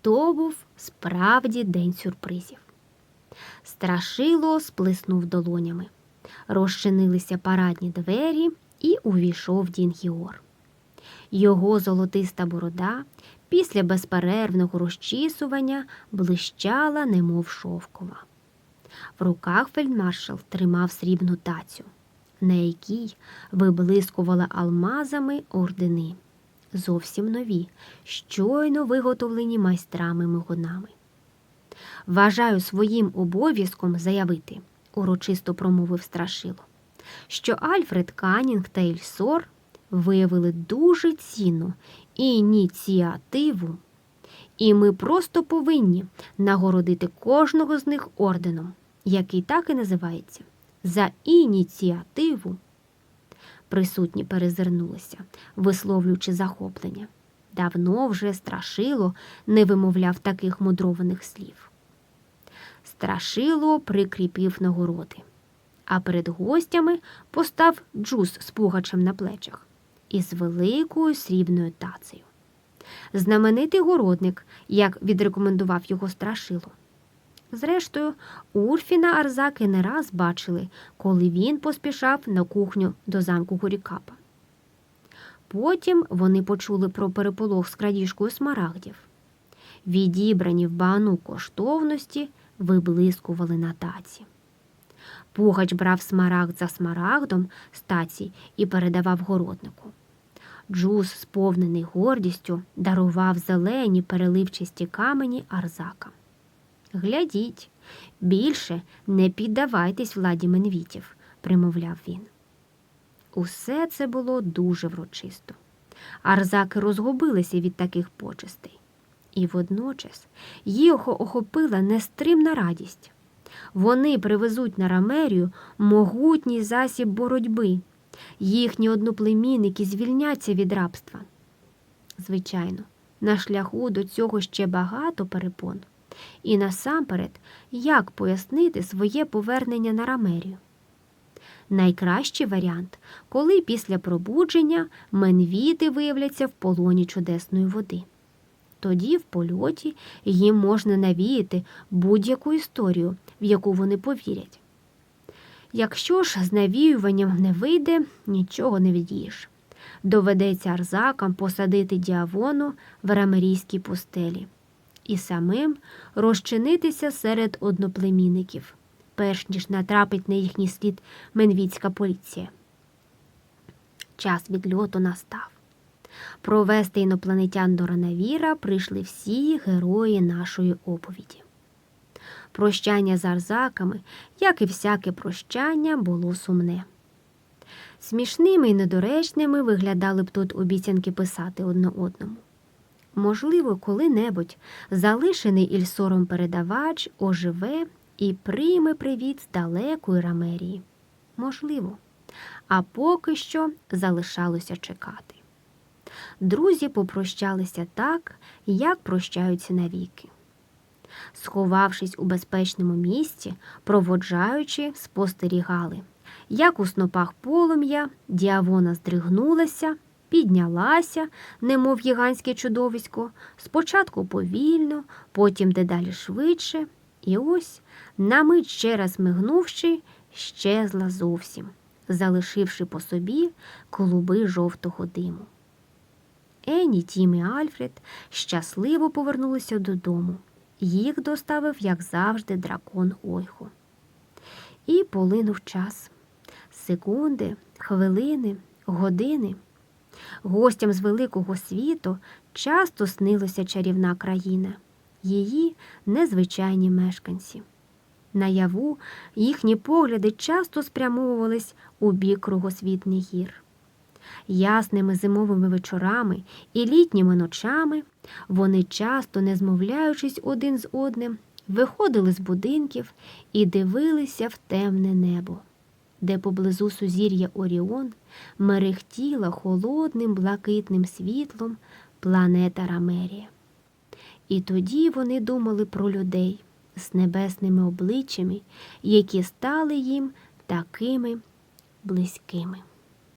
То був справді день сюрпризів. Страшило сплеснув долонями. Розчинилися парадні двері і увійшов Дін Гіор. Його золотиста борода після безперервного розчісування блищала, немов шовкова. В руках фельдмаршал тримав срібну тацю, на якій виблискували алмазами ордени, зовсім нові, щойно виготовлені майстрами мигунами. Вважаю своїм обов'язком заявити, урочисто промовив страшило, що Альфред Канінг та Ільсор виявили дуже цінну ініціативу, і ми просто повинні нагородити кожного з них орденом, який так і називається за ініціативу. Присутні перезирнулися, висловлюючи захоплення. Давно вже страшило не вимовляв таких мудрованих слів. Страшило прикріпів нагороди, а перед гостями постав джус з пугачем на плечах із великою срібною тацею. Знаменитий городник, як відрекомендував його страшило. Зрештою, Урфіна Арзаки не раз бачили, коли він поспішав на кухню до замку Горікапа. Потім вони почули про переполох з крадіжкою смарагдів. Відібрані в бану коштовності виблискували на таці. Пугач брав смарагд за смарагдом з таці і передавав городнику. Джус, сповнений гордістю, дарував зелені переливчасті камені арзакам. Глядіть, більше не піддавайтесь владі менвітів, примовляв він. Усе це було дуже врочисто. Арзаки розгубилися від таких почестей. І водночас їх охопила нестримна радість. Вони привезуть на рамерію могутній засіб боротьби. Їхні одноплемінники звільняться від рабства. Звичайно, на шляху до цього ще багато перепон. І насамперед, як пояснити своє повернення на рамерію. Найкращий варіант, коли після пробудження менвіти виявляться в полоні чудесної води. Тоді в польоті їм можна навіяти будь-яку історію, в яку вони повірять. Якщо ж з навіюванням не вийде, нічого не відієш. Доведеться арзакам посадити діавону в рамерійській пустелі і самим розчинитися серед одноплемінників, перш ніж натрапить на їхній слід менвіцька поліція. Час відльоту настав. Провести інопланетян до Ранавіра прийшли всі герої нашої оповіді. Прощання з арзаками, як і всяке прощання, було сумне. Смішними і недоречними виглядали б тут обіцянки писати одне одному. Можливо, коли-небудь залишений Ільсором передавач оживе і прийме привіт з далекої рамерії. Можливо, а поки що залишалося чекати. Друзі попрощалися так, як прощаються навіки. Сховавшись у безпечному місці, проводжаючи, спостерігали, як у снопах полум'я діавона здригнулася, піднялася, немов гігантське чудовисько, спочатку повільно, потім дедалі швидше, і ось, на мить ще раз мигнувши, щезла зовсім, залишивши по собі клуби жовтого диму. Ені, Тім і Альфред щасливо повернулися додому. Їх доставив, як завжди, дракон Ойхо. І полинув час. Секунди, хвилини, години. Гостям з великого світу часто снилася чарівна країна, її незвичайні мешканці. Наяву їхні погляди часто спрямовувались у бік кругосвітних гір. Ясними зимовими вечорами і літніми ночами вони, часто не змовляючись один з одним, виходили з будинків і дивилися в темне небо, де поблизу сузір'я Оріон мерехтіла холодним блакитним світлом планета Рамерія. І тоді вони думали про людей з небесними обличчями, які стали їм такими близькими.